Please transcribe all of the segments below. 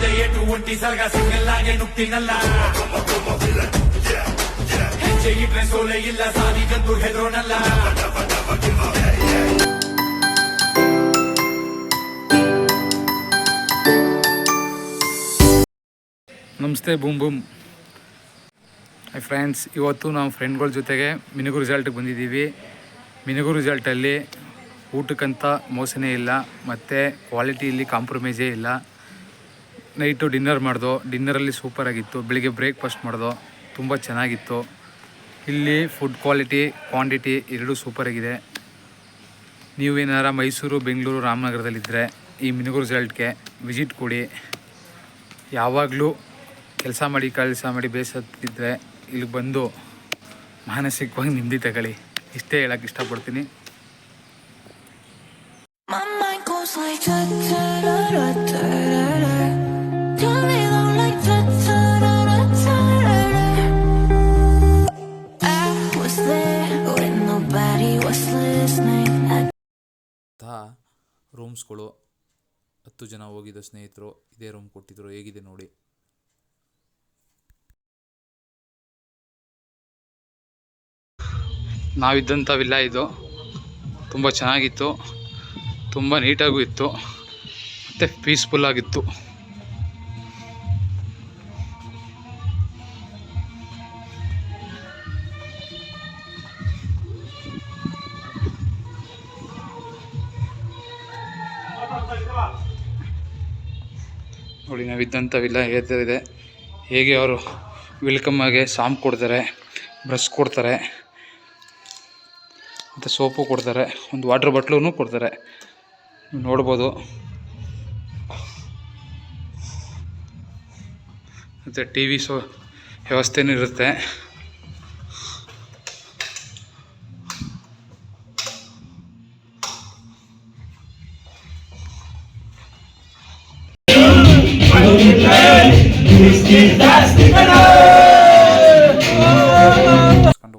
ಮುಂದೆ ಏಟು ಒಂಟಿ ಸರ್ಗ ಸಿಂಗಲ್ ಆಗಿ ನುಗ್ತೀನಲ್ಲ ಹೆಜ್ಜೆ ಇಟ್ರೆ ಸೋಲೆ ಇಲ್ಲ ಸಾಲಿಗಂತೂ ಹೆದರೋನಲ್ಲ. ನಮಸ್ತೆ, ಬೂಮ್ ಬೂಮ್. ಐ ಫ್ರೆಂಡ್ಸ್ ಇವತ್ತು ನಾವು ಫ್ರೆಂಡ್ಗಳ ಜೊತೆಗೆ ಮಿನುಗು ರಿಸಲ್ಟ್ಗೆ ಬಂದಿದ್ದೀವಿ. ಮಿನುಗು ರಿಸಲ್ಟಲ್ಲಿ ಊಟಕ್ಕಂತ ಮೋಸನೇ ಇಲ್ಲ, ಮತ್ತು ಕ್ವಾಲಿಟಿಯಲ್ಲಿ ಕಾಂಪ್ರಮೈಸೇ ಇಲ್ಲ. ನೈಟು ಡಿನ್ನರ್ ಮಾಡ್ದೋ, ಡಿನ್ನರಲ್ಲಿ ಸೂಪರಾಗಿತ್ತು ಬೆಳಿಗ್ಗೆ ಬ್ರೇಕ್ಫಾಸ್ಟ್ ಮಾಡ್ದೋ, ತುಂಬ ಚೆನ್ನಾಗಿತ್ತು. ಇಲ್ಲಿ ಫುಡ್ ಕ್ವಾಲಿಟಿ ಕ್ವಾಂಟಿಟಿ ಎರಡೂ ಸೂಪರಾಗಿದೆ ನೀವೇನಾರ ಮೈಸೂರು, ಬೆಂಗಳೂರು ರಾಮನಗರದಲ್ಲಿದ್ದರೆ ಈ ಮಿನುಗು ರಿಸಲ್ಟ್ಗೆ ವಿಸಿಟ್ ಕೊಡಿ. ಯಾವಾಗಲೂ ಕೆಲಸ ಮಾಡಿ ಕೆಲಸ ಮಾಡಿ ಬೇಸತ್ತಿದ್ದರೆ ಇಲ್ಲಿ ಬಂದು ಮಾನಸಿಕವಾಗಿ ನೆಮ್ಮದಿ ತಗೊಳ್ಳಿ. ಇಷ್ಟೇ ಹೇಳಕ್ಕೆ ಇಷ್ಟಪಡ್ತೀನಿ. My mind goes like ರೂಮ್ಸ್ಗಳು ಹತ್ತು ಜನ ಹೋಗಿದ್ದ ಸ್ನೇಹಿತರು ಇದೇ ರೂಮ್ ಕೊಟ್ಟಿದ್ರು, ಹೇಗಿದೆ ನೋಡಿ. ನಾವಿದ್ದಂಥ ವಿಲ್ಲ ಇದು. ತುಂಬ ಚೆನ್ನಾಗಿತ್ತು. ತುಂಬ ನೀಟಾಗೂ ಇತ್ತು. ಮತ್ತು ಪೀಸ್ಫುಲ್ ನೋಡಿ, ನಾವಿದ್ದಂಥ ವಿಲ್ಲ ಇದೆ. ಹೇಗೆ ಅವರು ವೆಲ್ಕಮ್ ಆಗಿ ಸಾಂಪ್ ಕೊಡ್ತಾರೆ ಬ್ರಷ್ ಕೊಡ್ತಾರೆ, ಮತ್ತು ಸೋಪು ಕೊಡ್ತಾರೆ, ಒಂದು ವಾಟ್ರ್ ಬಾಟ್ಲೂ ಕೊಡ್ತಾರೆ. ನೋಡ್ಬೋದು. ಮತ್ತು ಟಿ ವಿ ಸೊ ವ್ಯವಸ್ಥೆನೂ ಇರುತ್ತೆ.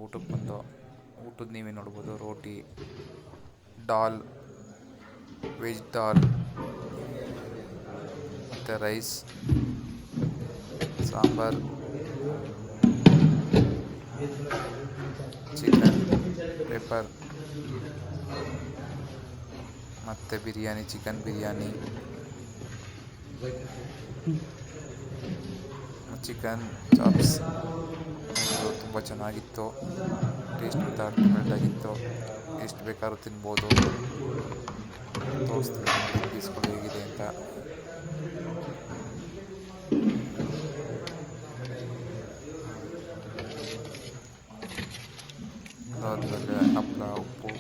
ಊಟಕ್ಕೆ ಬಂದು ಊಟದ ನೀವೇ ನೋಡ್ಬೋದು ರೋಟಿ ಡಾಲ್ ವೆಜ್ ಡಾಲ್ ಮತ್ತು ರೈಸ್ ಸಾಂಬಾರ್ ಚಿಕನ್ ಪೆಪ್ಪರ್ ಮತ್ತು biryani chicken biryani. Chicken chops. ತುಂಬ ಚೆನ್ನಾಗಿತ್ತು. ಟೇಸ್ಟ್ ಮತ್ತು ಅಲ್ಟಿಮೇಟ್ ಆಗಿತ್ತು ಎಷ್ಟು ಬೇಕಾದ್ರೂ ತಿನ್ಬೋದು. ತೋರಿಸ್ತೀನಿ ನೋಡಿ ಪೀಸ್ಗಳು ಹೇಗಿದೆ ಅಂತ. ಅದಾದಮೇಲೆ ಹಪ್ಪಳ ಉಪ್ಪು,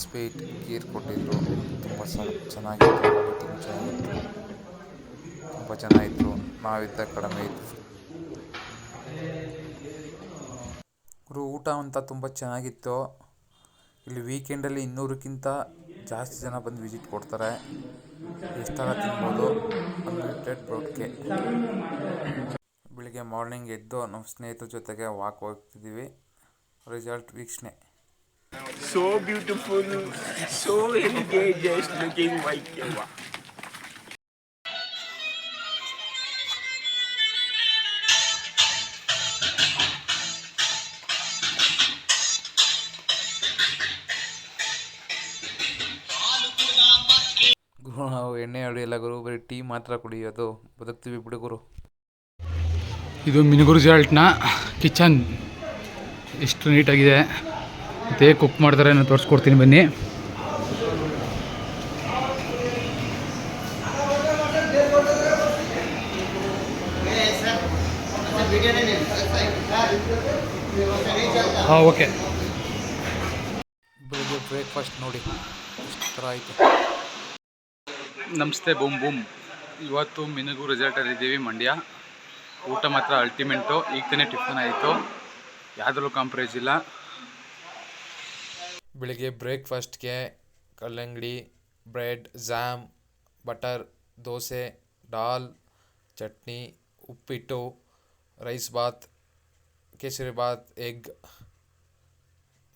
ಸ್ವೀಟ್, ಗೀರ್ ಕೊಟ್ಟಿದ್ರು ತುಂಬ ಚೆನ್ನಾಗಿತ್ತು. ಚೆನ್ನಾಗಿತ್ತು. ತುಂಬ ಚೆನ್ನಾಗಿತ್ತು ನಾವಿದ್ದ ಕಡಿಮೆ ಇತ್ತು. ಗುರು ಊಟ ಅಂತ ತುಂಬ ಚೆನ್ನಾಗಿತ್ತು. ಇಲ್ಲಿ ವೀಕೆಂಡಲ್ಲಿ ಇನ್ನೂರಕ್ಕಿಂತ ಜಾಸ್ತಿ ಜನ ಬಂದು ವಿಸಿಟ್ ಕೊಡ್ತಾರೆ. ಎಷ್ಟಾರ ತಿನ್ಬೋದು? ಅನ್ಲಿಮಿಟೆಡ್ ಬ್ರೋಡ್ಗೆ ಬೆಳಿಗ್ಗೆ ಮಾರ್ನಿಂಗ್ ಎದ್ದು ನಮ್ಮ ಸ್ನೇಹಿತರ ಜೊತೆಗೆ ವಾಕ್ ಹೋಗ್ತಿದ್ದೀವಿ. ರಿಸಲ್ಟ್ ವೀಕ್ಷಣೆ. So beautiful, so engaged, looking like wow. Tea ಮಾತ್ರ ಕುಡಿಯೋದು. ಬದುಕ್ತೀವಿ ಬಿಡುಗರು ಇದು ಮಿನುಗುರು ಜಾಲ್ಟ್ನ ಕಿಚನ್. ಎಷ್ಟು ನೀಟಾಗಿದೆ. ಮತ್ತು ಕುಕ್ ಮಾಡ್ತಾರೆ ನಾನು ತೋರಿಸ್ಕೊಡ್ತೀನಿ ಬನ್ನಿ. ಹಾಂ ಓಕೆ. ಬ್ರೇಕ್ಫಾಸ್ಟ್ ನೋಡಿ. ಇಷ್ಟು ಥರ ಆಯಿತು. ನಮಸ್ತೆ ಬೂಮ್ ಬೂಮ್. ಇವತ್ತು ಮಿನುಗು ಇದ್ದೀವಿ, ಮಂಡ್ಯ. ಊಟ ಮಾತ್ರ ಅಲ್ಟಿಮೇಟು ಈಗ ತಾನೇ ಟಿಫನ್ ಆಯಿತು. ಯಾವುದರಲ್ಲೂ ಕಾಂಪ್ರೈಸ್ ಇಲ್ಲ. ಬೆಳಿಗ್ಗೆ ಬ್ರೇಕ್ಫಾಸ್ಟ್ಗೆ ಕಲ್ಲಂಗಡಿ bread jam butter dosa dal chutney, ಉಪ್ಪಿಟ್ಟು ರೈಸ್ ಬಾತ್ ಕೇಸರಿ ಬಾತ್ ಎಗ್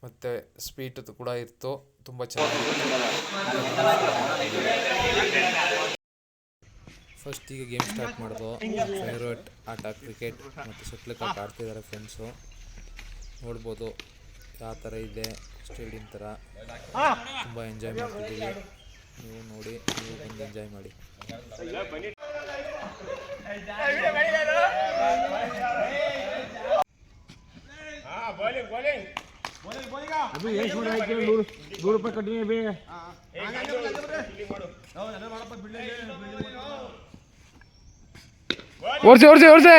ಮತ್ತು ಸ್ವೀಟ್ ಕೂಡ ಇತ್ತು. ತುಂಬ ಚೆನ್ನಾಗಿತ್ತು. ಫಸ್ಟ್ ಈಗ ಗೇಮ್ ಸ್ಟಾರ್ಟ್ ಮಾಡೋದು ಫೇವ್ರೇಟ್ ಆಟ ಕ್ರಿಕೆಟ್ ಮತ್ತು ಶಟ್ಲ್ಕಾಕ್ ಆಡ್ತಿದ್ದಾರೆ ಫ್ರೆಂಡ್ಸು ನೋಡ್ಬೋದು ಯಾವ ಥರ ಇದೆ ಸ್ಟೇಡಿಯಂ ಥರ ತುಂಬ ಎಂಜಾಯ್ ಮಾಡ್ತಿದ್ದೀವಿ ನೀವು ನೋಡಿ ನೀವು ಬಂದು ಎಂಜಾಯ್ ಮಾಡಿ ಓಡ್ಸಿ, ಓಡಿಸಿ ಓಡಿಸಿ.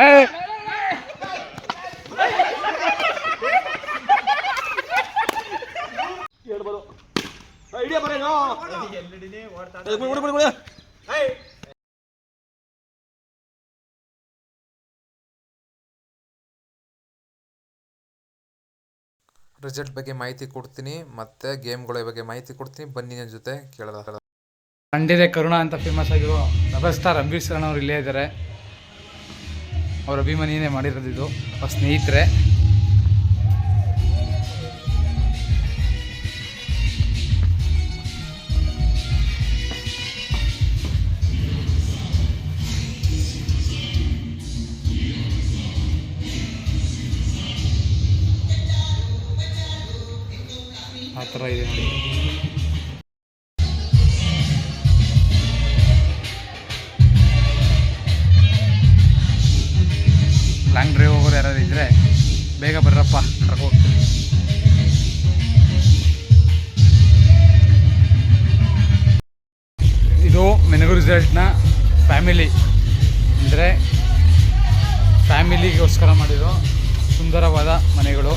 ಏ. ರಿಸಲ್ಟ್ ಬಗ್ಗೆ ಮಾಹಿತಿ ಕೊಡ್ತೀನಿ, ಮತ್ತೆ ಗೇಮ್ಗಳ ಬಗ್ಗೆ ಮಾಹಿತಿ ಕೊಡ್ತೀನಿ. ಬನ್ನಿ ನನ್ನ ಜೊತೆ ಕೇಳೋದ ಮಂಡ್ಯದ ಕರುಣ ಅಂತ ಫೇಮಸ್ ಆಗಿರೋ ರೆಬಲ್ ಸ್ಟಾರ್ ಅಂಬರೀಶ್ ಸರ್ ಅವ್ರು ಇಲ್ಲೇ ಇದ್ದಾರೆ. ಅವ್ರ ಅಭಿಮಾನಿಯೇ ಮಾಡಿರೋದು ಇದು. ಅವ್ರ ಸ್ನೇಹಿತರೆ. ಆ ಥರ ಇದೆ ನೋಡಿ. ಫ್ಯಾಮಿಲಿಗೋಸ್ಕರ ಮಾಡಿದ್ರು. ಸುಂದರವಾದ ಮನೆಗಳು.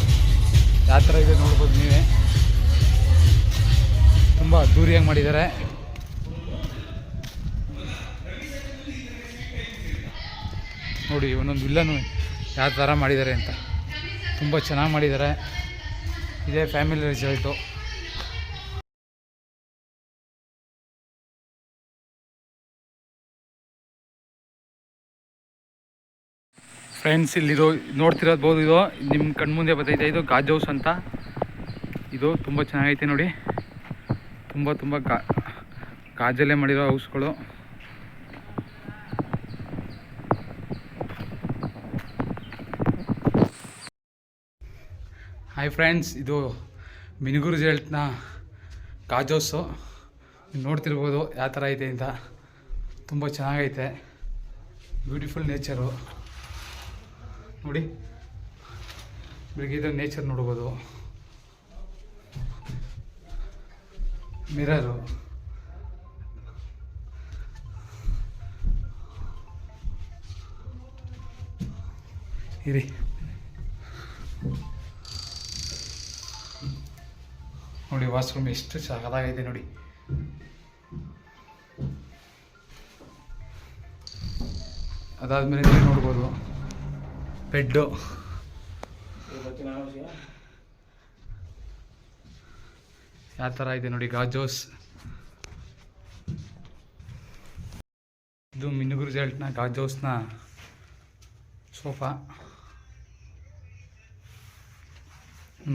ಯಾವ ಥರ ಇದೆ ನೋಡ್ಬೋದು ನೀವೇ. ತುಂಬ ಅದ್ದೂರಿಯಾಗಿ ಮಾಡಿದ್ದಾರೆ. ನೋಡಿ, ಒಂದೊಂದು ಇಲ್ಲನೂ ಯಾವ ಥರ ಮಾಡಿದ್ದಾರೆ ಅಂತ. ತುಂಬ ಚೆನ್ನಾಗಿ ಮಾಡಿದ್ದಾರೆ. ಇದೇ ಫ್ಯಾಮಿಲಿ ರಿಸಲ್ಟು ಫ್ರೆಂಡ್ಸ್ ಇಲ್ಲಿರೋ ನೋಡ್ತಿರೋದ್ಬೋದು ಇದು. ನಿಮ್ಮ ಕಣ್ಮುಂದೆ ಬರ್ತೈತೆ ಇದು ಗಾಜ್ ಹೌಸ್ ಅಂತ. ಇದು ತುಂಬ ಚೆನ್ನಾಗೈತೆ ನೋಡಿ. ತುಂಬ ತುಂಬ ಗಾ, ಗಾಜಲ್ಲೇ ಮಾಡಿರೋ ಹೌಸ್ಗಳು. ಹಾಯ್ ಫ್ರೆಂಡ್ಸ್ ಇದು ಮಿನಿಗೂರು ಜೆಲ್ಟ್ನ ಗಾಜ್ ಹೌಸು. ನೋಡ್ತಿರ್ಬೋದು ಯಾವ ಥರ ಐತೆ ಅಂತ. ತುಂಬ ಚೆನ್ನಾಗೈತೆ. ಬ್ಯೂಟಿಫುಲ್ ನೇಚರು ನೋಡಿ. ಬೆಳಗ್ಗೆ ನೇಚರ್ ನೋಡ್ಬೋದು. ಮಿರರು ಇರಿ. ನೋಡಿ ವಾಶ್ರೂಮ್ ಎಷ್ಟು ಸಗದಾಗೈತೆ ನೋಡಿ. ಅದಾದ್ಮೇಲೆ ನೀವು ನೋಡ್ಬೋದು. ಬೆಡ್ಡು. ಯಾವ ಥರ ಇದೆ ನೋಡಿ ಗಾಜೋಸ್. ಇದು ಮಿನುಗು ರಿಸಲ್ಟ್ನ ಗಾಜೋಸ್ನ ಸೋಫಾ.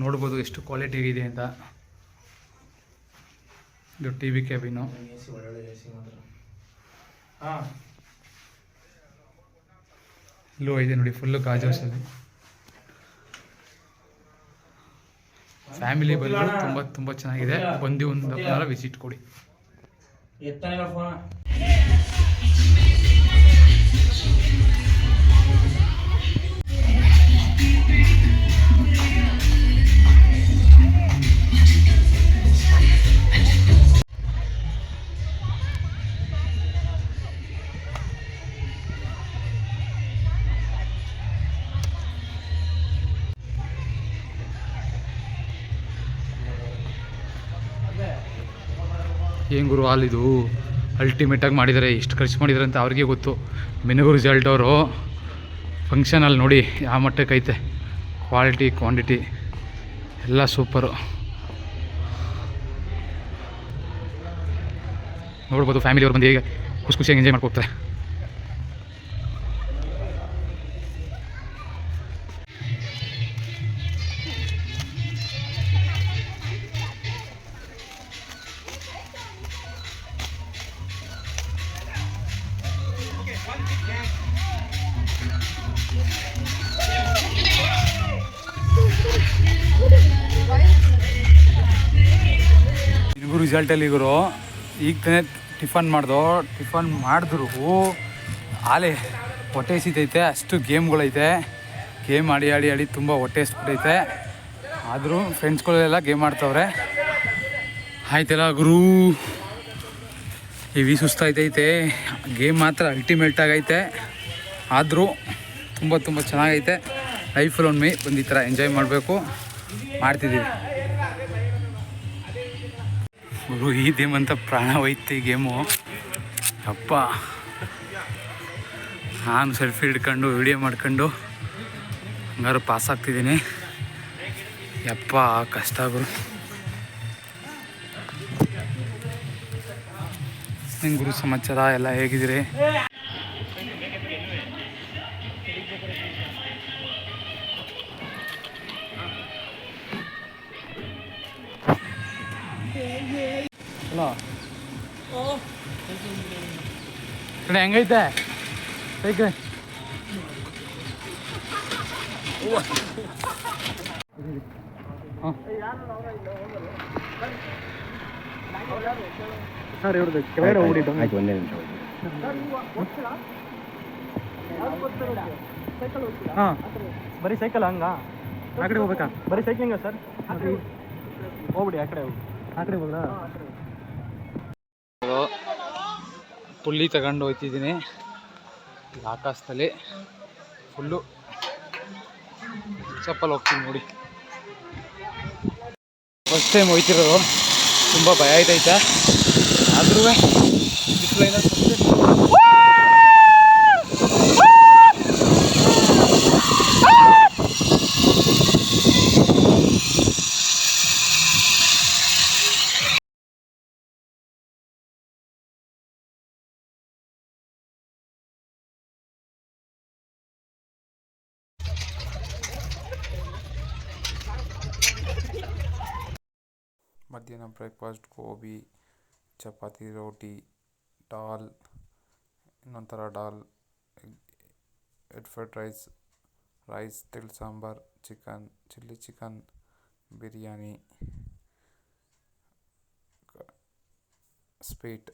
ನೋಡ್ಬೋದು ಎಷ್ಟು ಕ್ವಾಲಿಟಿ ಇದೆ ಅಂತ. ಇದು ಟಿ ವಿ ಕ್ಯಾಬಿನು. ಇಲ್ಲೂ ಇದೆ ನೋಡಿ ಫುಲ್ಲು ಗಾಜೋಸ್ ಅದು ಫ್ಯಾಮಿಲಿ ಬಂದು ತುಂಬ ತುಂಬ ಚೆನ್ನಾಗಿದೆ. ಬಂದು ಒಂದು ವಿಸಿಟ್ ಕೊಡಿ. ಏನು ಗುರು ಹಾಲಿದು ಅಲ್ಟಿಮೇಟಾಗಿ ಮಾಡಿದ್ದಾರೆ ಎಷ್ಟು ಖರ್ಚು ಮಾಡಿದ್ದಾರೆ ಅಂತ ಅವ್ರಿಗೆ ಗೊತ್ತು. ಮಿನುಗು ರಿಸಲ್ಟ್ ಅವರು ಫಂಕ್ಷನಲ್ಲಿ ನೋಡಿ ಯಾವ ಮಟ್ಟಕ್ಕೆ ಐತೆ. ಕ್ವಾಲಿಟಿ ಕ್ವಾಂಟಿಟಿ ಎಲ್ಲ ಸೂಪರು ನೋಡ್ಬೋದು ಫ್ಯಾಮಿಲಿ ಅವ್ರು ಬಂದು ಹೇಗೆ, ಖುಷಿ ಖುಷಿಯಾಗಿ ಎಂಜಾಯ್ ಮಾಡ್ಕೋತಾರೆ. ನಿನಗೂ ರಿಸಲ್ಟಲ್ಲಿ ಗುರು ಈಗ ತಾನೇ ಟಿಫನ್ ಮಾಡ್ದು, ಟಿಫನ್ ಮಾಡಿದ್ರು. ಆಲೆ ಹೊಟ್ಟೆ ಸಿತೈತೆ ಅಷ್ಟು ಗೇಮ್ಗಳೈತೆ. ಗೇಮ್ ಆಡಿ ಆಡಿ ಆಡಿ ತುಂಬ ಹೊಟ್ಟೆ ಎಸ್ಬಿಟ್ಟೈತೆ ಆದರೂ ಫ್ರೆಂಡ್ಸ್ಗಳೆಲ್ಲ ಗೇಮ್ ಆಡ್ತವ್ರೆ. ಆಯ್ತಲ್ಲ ಗುರು? ಹೆವಿ ಸುಸ್ತಾಯ್ತೈತೆ. ಗೇಮ್ ಮಾತ್ರ ಅಲ್ಟಿಮೇಟ್ ಆಗೈತೆ. ಆದರೂ ತುಂಬ ತುಂಬ ಚೆನ್ನಾಗೈತೆ. ಲೈಫಲ್ಲಿ ಒಮ್ಮೆ ಬಂದು ಈ ಥರ ಎಂಜಾಯ್ ಮಾಡಬೇಕು. ಮಾಡ್ತಿದ್ದೀವಿ. ಗುರು ಈ ಗೇಮ್ ಅಂತ ಪ್ರಾಣ ಹೋಯ್ತು ಈ ಗೇಮು ಅಪ್ಪ ನಾನು ಸೆಲ್ಫಿ ಹಿಡ್ಕೊಂಡು ವಿಡಿಯೋ ಮಾಡ್ಕೊಂಡು ಹಂಗಾರು ಪಾಸ್ ಆಗ್ತಿದ್ದೀನಿ. ಯಪ್ಪ, ಕಷ್ಟ ಗುರು. ಏನು ಗುರು ಸಮಾಚಾರ ಎಲ್ಲ ಹೇಗಿದ್ದೀರಿ? ಕಡೆ ಹೆಂಗೈತೆ? ಸೈಕಲ್ ಸರ್ ಇವ್ರದ್ದು ಕೆಳಗಡೆ ಹೋಗ್ಬಿಟ್ಟು ಆಯ್ತು ಒಂದೇ ನಿಮಿಷ ಹಾಂ. ಬರೀ ಸೈಕಲ್ ಹಂಗ? ಆ ಕಡೆ ಹೋಗ್ಬೇಕಾ? ಬರೀ ಸೈಕ್ಲಿಂಗ ಸರ್? ಹೋಗ್ಬಿಡಿ ಆ ಕಡೆ ಹೋಗಿ ಆ ಕಡೆ ಹೋಗ್ಲಾ ಪುಲ್ಲಿ ತಗೊಂಡು ಹೋಗ್ತಿದ್ದೀನಿ ಆಕಾಶದಲ್ಲಿ. ಫುಲ್ಲು ಚಪ್ಪಲ್ ಹೋಗ್ತೀನಿ ನೋಡಿ. ಫಸ್ಟ್ ಟೈಮ್ ಹೋಯ್ತಿರೋದು. ತುಂಬ ಭಯ ಆಯ್ತೈತೆ. ಆದ್ರೂ ಬಿಸಿಲೈನ ಮಧ್ಯಾಹ್ನ ಬ್ರೇಕ್ಫಾಸ್ಟ್ ಗೋಬಿ ಚಪಾತಿ ರೋಟಿ ದಾಲ್ ಇನ್ನೊಂಥರ ದಾಲ್ ಎಗ್ ಫ್ರೈಡ್ ರೈಸ್ ರೈಸ್ ತಿಳಿ sambar chicken chilli chicken biryani sweet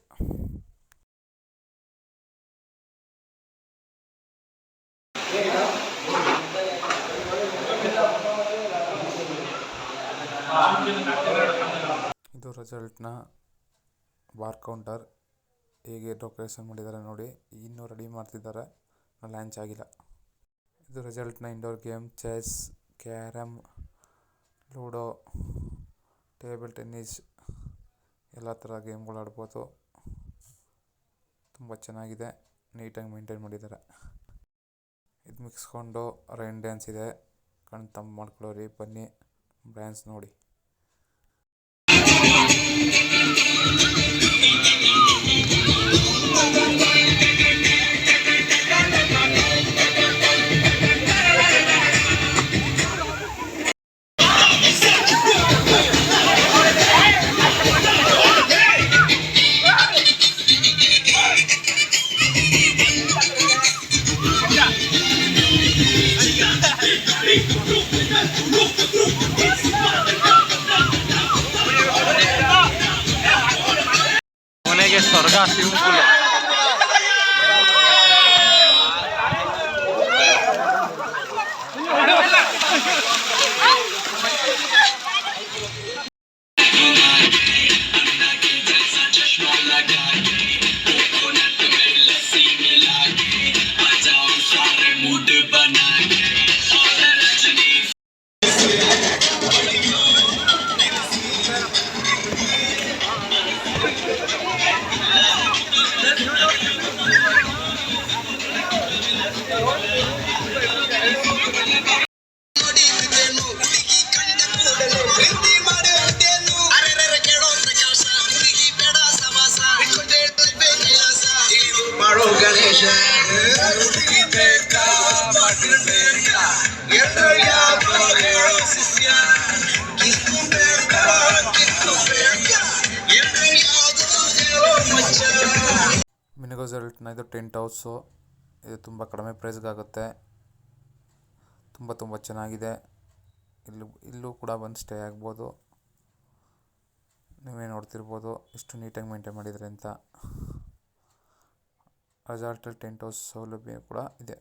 ಇದು ರಿಸಲ್ಟ್ನ ಬಾರ್ ಕೌಂಟರ್ ಹೇಗೆ ಡೆಕೋರೇಷನ್ ಮಾಡಿದ್ದಾರೆ ನೋಡಿ, ಇನ್ನೂ ರೆಡಿ ಮಾಡ್ತಿದ್ದಾರೆ. ಲಾಂಚ್ ಆಗಿಲ್ಲ. ಇದು ರಿಸಲ್ಟ್ನ indoor game chess carrom ludo table tennis ಎಲ್ಲ ಥರ ಗೇಮ್ಗಳು ಆಡ್ಬೋದು. ತುಂಬ ಚೆನ್ನಾಗಿದೆ. ನೀಟಾಗಿ ಮೇಂಟೈನ್ ಮಾಡಿದ್ದಾರೆ. ಇದು ಮಿಕ್ಸ್ಕೊಂಡು ರೈನ್ ಡ್ಯಾನ್ಸ್ ಇದೆ. ಕಣ್ಣು ತಂಪು ಮಾಡ್ಕೊಳ್ಳೋರಿ ಬನ್ನಿ ಡ್ಯಾನ್ಸ್ ನೋಡಿ. Thank you. ಹುಡುಗಿ ಬೇಕಾ ಮಗಳು ಬೇಕಾ ಎರಡು ಯಾವ ಹೇಳೋ ಶಿಷ್ಯ. ಕಿತ್ತು ಬೇಕಾ ಕಿತ್ತು ಬೇಕಾ ಎರಡು ಯಾವುದು ಹೇಳೋ ಮಚ್ಚ. ಮಿನಿಗೋ ರಿಸಲ್ಟ್ನ ಇದು ಟೆಂಟ್ ಹೌಸು ಇದು ತುಂಬ ಕಡಿಮೆ ಪ್ರೈಸ್ಗಾಗುತ್ತೆ ತುಂಬ ತುಂಬ ಚೆನ್ನಾಗಿದೆ. ಇಲ್ಲೂ ಇಲ್ಲೂ ಕೂಡ ಬಂದು ಸ್ಟೇ ಆಗ್ಬೋದು. ನೀವೇ ನೋಡ್ತಿರ್ಬೋದು. ಎಷ್ಟು ನೀಟಾಗಿ ಮೇಂಟೈನ್ ಮಾಡಿದ್ದಾರೆ ಅಂತ. ರೆಸಾರ್ಟಲ್ಲಿ ಟೆಂಟ್ ಹೌಸ್ ಸೌಲಭ್ಯ ಕೂಡ ಇದೆ.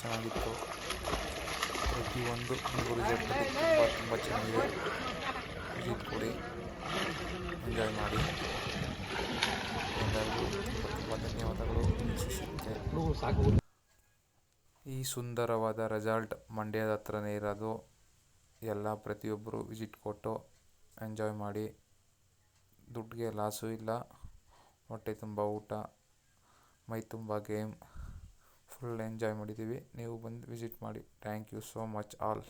ಚೆನ್ನಾಗಿತ್ತು. ಪ್ರತಿಯೊಂದು ಒಂದು ರೆಸಾರ್ಟಲ್ಲಿ ತುಂಬ ತುಂಬ ಚೆನ್ನಾಗಿದೆ. ವಿಸಿಟ್ ಕೊಡಿ. ಎಂಜಾಯ್ ಮಾಡಿ. ಎಲ್ಲರಿಗೂ ತುಂಬ ತುಂಬ ಧನ್ಯವಾದಗಳು. ಸಾಕು ಈ ಸುಂದರವಾದ ರೆಸಾರ್ಟ್ ಮಂಡ್ಯದ ಹತ್ರನೇ ಇರೋದು. ಎಲ್ಲ ಪ್ರತಿಯೊಬ್ಬರು ವಿಸಿಟ್ ಕೊಟ್ಟು ಎಂಜಾಯ್ ಮಾಡಿ. ದುಡ್ಡಿಗೆ ಲಾಸು ಇಲ್ಲ. ಹೊಟ್ಟೆ ತುಂಬ ಊಟ. ಮೈ ತುಂಬ ಗೇಮ್ ಫುಲ್ ಎಂಜಾಯ್ ಮಾಡಿದ್ದೀವಿ. ನೀವು ಬಂದು ವಿಸಿಟ್ ಮಾಡಿ. Thank you so much all